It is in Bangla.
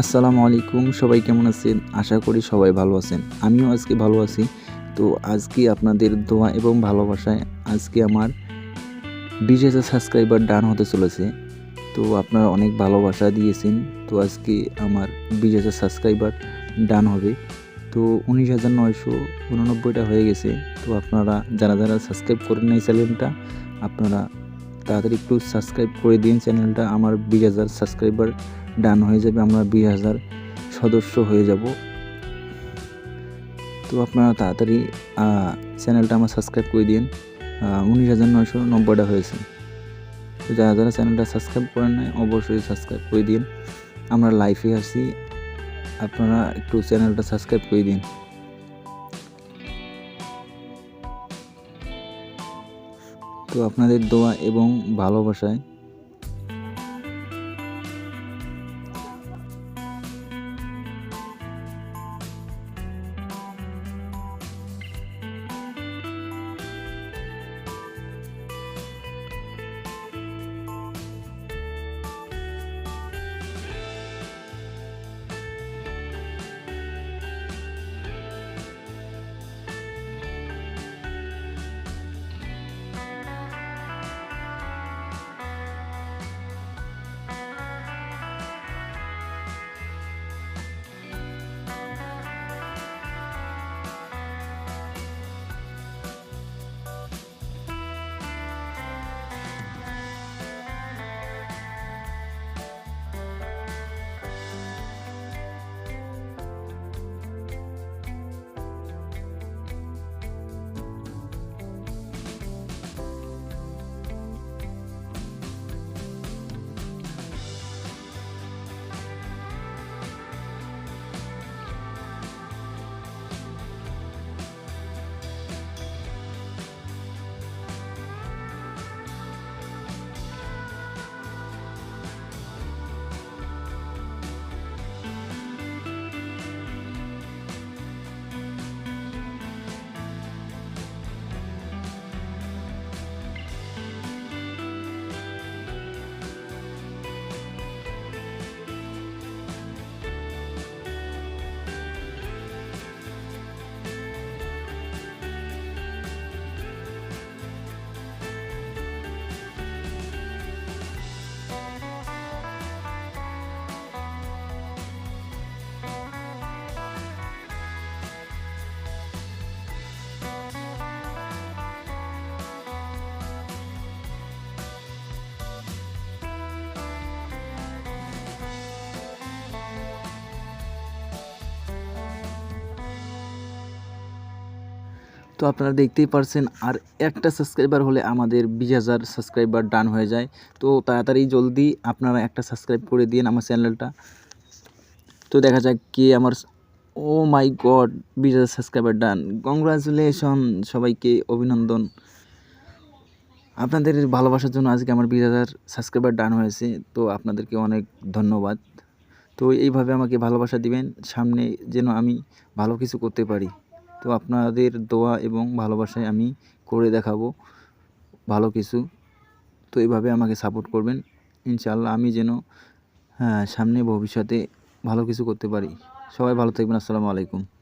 আসসালামু আলাইকুম, সবাই কেমন আছেন? আশা করি সবাই ভালো আছেন। আমিও আজকে ভালো আছি। তো আজকে আপনাদের দোয়া এবং ভালোবাসায় আজকে আমার বিশ হাজার সাবস্ক্রাইবার ডান হতে চলেছে। তো আপনারা অনেক ভালোবাসা দিয়েছেন। তো আজকে আমার বিশ হাজার সাবস্ক্রাইবার ডান হবে। তো উনিশ হাজার নয়শো উননব্বইটা হয়ে গেছে। তো আপনারা, যারা যারা সাবস্ক্রাইব করেন এই চ্যানেলটা, আপনারা তাড়াতাড়ি একটু সাবস্ক্রাইব করে দিন চ্যানেলটা আমার বিশ হাজার সাবস্ক্রাইবার ডান হয়ে যাবে, আমরা বিশ হাজার সদস্য হয়ে যাব। তো আপনারা তাড়াতাড়ি চ্যানেলটা আমার সাবস্ক্রাইব করে দিন। উনিশ হাজার নয়শো নব্বইটা হয়েছে। তো যারা যারা চ্যানেলটা সাবস্ক্রাইব করেন নাই, অবশ্যই সাবস্ক্রাইব করে দিন। আমরা লাইভে আসি আপনারা একটু চ্যানেলটা সাবস্ক্রাইব করে দিন। তো আপনাদের দোয়া এবং ভালোবাসায় তো আপনারা দেখতেই পারছেন, আর একটা সাবস্ক্রাইবার হলে আমাদের বিশ হাজার সাবস্ক্রাইবার ডান হয়ে যায়। তো তাড়াতাড়ি জলদি আপনারা একটা সাবস্ক্রাইব করে দিন আমার চ্যানেলটা তো দেখা যাক কে আমার ও মাই গড বিশ হাজার সাবস্ক্রাইবার ডান কংগ্রাচুলেশন সবাইকে অভিনন্দন। আপনাদের ভালোবাসার জন্য আজকে আমার বিশ হাজার সাবস্ক্রাইবার ডান হয়েছে, তো আপনাদেরকে অনেক ধন্যবাদ। তো এইভাবে আমাকে ভালোবাসা দিবেন, সামনে যেন আমি ভালো কিছু করতে পারি। তো আপনাদের দোয়া এবং ভালোবাসায় আমি করে দেখাবো ভালো কিছু। তো এভাবে আমাকে সাপোর্ট করবেন। ইনশাআল্লাহ আমি যেন হ্যাঁ সামনে ভবিষ্যতে ভালো কিছু করতে পারি। সবাই ভালো থাকবেন। আসসালামু আলাইকুম।